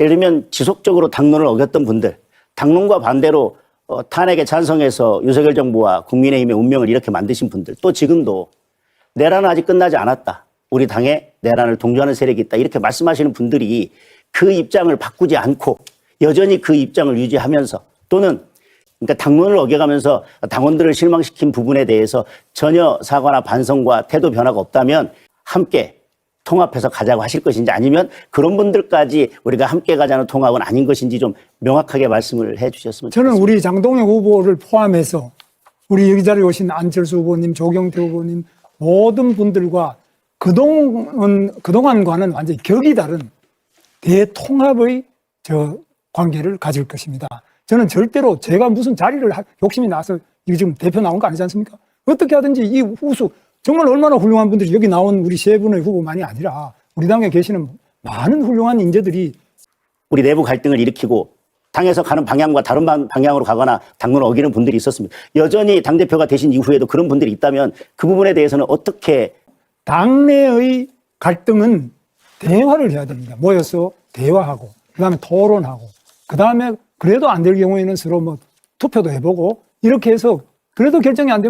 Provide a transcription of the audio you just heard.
예를 들면 지속적으로 당론을 어겼던 분들, 당론과 반대로 어, 탄핵에 찬성해서 윤석열 정부와 국민의힘의 운명을 이렇게 만드신 분들, 또 지금도 내란은 아직 끝나지 않았다. 우리 당에 내란을 동조하는 세력이 있다. 이렇게 말씀하시는 분들이 그 입장을 바꾸지 않고 여전히 그 입장을 유지하면서 또는 그러니까 당론을 어겨가면서 당원들을 실망시킨 부분에 대해서 전혀 사과나 반성과 태도 변화가 없다면 함께 통합해서 가자고 하실 것인지 아니면 그런 분들까지 우리가 함께 가자는 통합은 아닌 것인지 좀 명확하게 말씀을 해 주셨으면 저는 좋겠습니다. 우리 장동혁 후보를 포함해서 우리 여기 자리에 오신 안철수 후보님, 조경태 후보님 모든 분들과 그동안, 그동안과는 완전히 격이 다른 대통합의 저 관계를 가질 것입니다. 저는 절대로 제가 무슨 자리를 하- 욕심이 나서 이거 지금 대표 나온 거 아니지 않습니까? 어떻게 하든지 이 후수 정말 얼마나 훌륭한 분들이 여기 나온 우리 세 분의 후보만이 아니라 우리 당에 계시는 많은 훌륭한 인재들이 우리 내부 갈등을 일으키고 당에서 가는 방향과 다른 방- 방향으로 가거나 당론을 어기는 분들이 있었습니다. 여전히 당대표가 되신 이후에도 그런 분들이 있다면 그 부분에 대해서는 어떻게 당내의 갈등은 대화를 해야 됩니다. 모여서 대화하고, 그 다음에 토론하고, 그 다음에 그래도 안 될 경우에는 서로 뭐 투표도 해보고, 이렇게 해서 그래도 결정이 안 되면